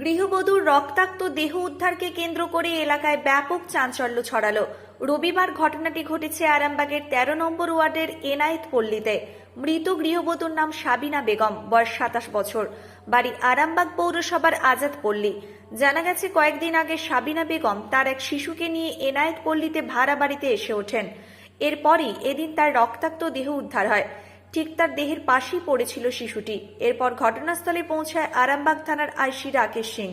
গৃহবধূর রক্তাক্ত দেহ উদ্ধারকে কেন্দ্র করে এলাকায় ব্যাপক চাঞ্চল্য ছড়ালো। রবিবার ঘটনাটি ঘটেছে আরামবাগের তেরো নম্বর ওয়ার্ডের এনায়েত পল্লীতে। মৃত গৃহবধূর নাম সাবিনা বেগম, বয়স সাতাশ বছর। বাড়ি আরামবাগ পৌরসভার আজাদ পল্লী। জানা গেছে, কয়েকদিন আগে সাবিনা বেগম তার এক শিশুকে নিয়ে এনায়েত পল্লীতে ভাড়া বাড়িতে এসে ওঠেন। এরপরই এদিন তার রক্তাক্ত দেহ উদ্ধার হয়। ঠিক তার দেহের পাশেই পড়েছিল শিশুটি। এরপর ঘটনাস্থলে পৌঁছায় আরামবাগ থানার আইসি রাকেশ সিং।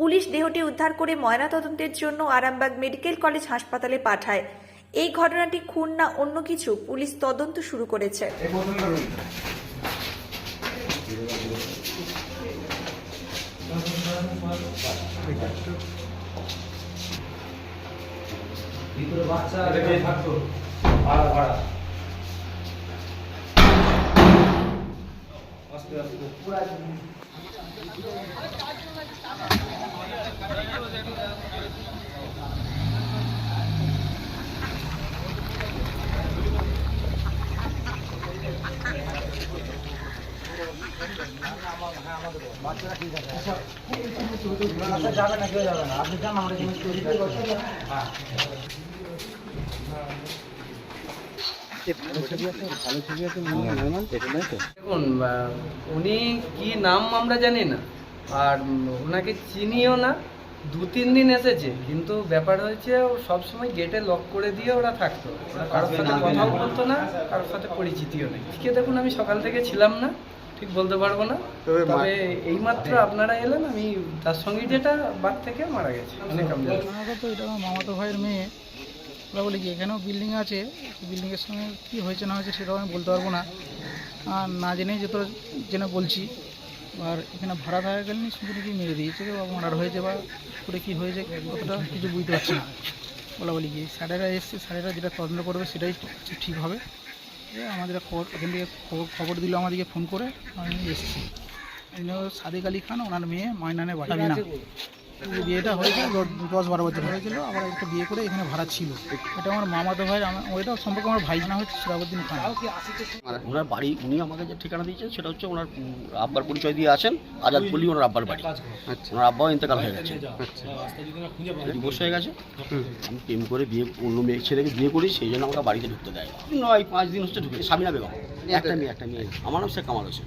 পুলিশ দেহটি উদ্ধার করে ময়নাতদন্তের জন্য আরামবাগ মেডিকেল কলেজ হাসপাতালে পাঠায়। এই ঘটনাটি খুন না অন্য কিছু পুলিশ তদন্ত শুরু করেছে। ভিতরে বাচ্চা থাকতো ভাড়া ভাড়া যাবে না কেউ যাবে না আপনি যান আমরা জিনিস তৈরি করছি হ্যাঁ দেখুন উনি কি নাম আমরা জানি না আর ওনাকে চিনিও না দু তিন দিন এসেছে কিন্তু ব্যাপার হয়েছে ও সবসময় গেটে লক করে দিয়ে ওরা থাকতো। ওরা কারোর সাথে কথাও বলতো না কারোর সাথে পরিচিতিও নেই। ঠিক দেখুন আমি সকাল থেকে ছিলাম না ঠিক বলতে পারব না। তবে এইমাত্র আপনারা এলেন আমি তার সঙ্গে যেটা বাদ থেকে মারা গেছে। অনেক আমরা তো এটা মামাতো ভাইয়ের মেয়ে। ওরা বলি কি এখানেও বিল্ডিং আছে বিল্ডিংয়ের সঙ্গে কী হয়েছে না হয়েছে সেটাও আমি বলতে পারব না। আর না জেনেই যে তোর জেনে বলছি, আর এখানে ভাড়া থাকা গেলে শুধু নাকি মেরে দিয়েছে বা মার্ডার হয়েছে বা করে কী হয়েছে কতটা কিছু বুঝতে পারছি না। বলা বলি কি, স্যারেরা এসছে, স্যারেরা যেটা তদন্ত করবে সেটাই ঠিক হবে। আমাদের খবর, এখান থেকে খবর- দিল আমাদেরকে ফোন করে, আমি এসেছি। সাদিক আলী খান, ওনার মেয়ে মাইনানে বাড়ি। না এই বিয়েটা হয়েছে দ- দশ বারো বছর হয়েছিল আবার একটা বিয়ে করে এখানে ভাড়া ছিল। এটা আমার মামাতো ভাই আমার ওইটা সম্পর্কে আমার ভাই জানা হচ্ছে সিরাবুদ্দিন খান। ওনার বাড়ি উনি আমাকে যে ঠিকানা দিয়েছেন সেটা হচ্ছে ওনার আব্বার পরিচয় দিয়ে আসেন আজাদ বলি ওনার আব্বার বাড়ি। ওনার আব্বাও ইন্তেকাল হয়ে গেছে। ডিভোর্স হয়ে গেছে। আমি প্রেম করে বিয়ে অন্য মেয়ে ছেলেকে বিয়ে করি সেই জন্য আমাকে বাড়িতে ঢুকতে দেয়। নয় পাঁচ দিন হচ্ছে ঢুকে সামিনা বেগম একটা মেয়ে একটা মেয়ে। আমার নাম শেখ কামাল হোসেন।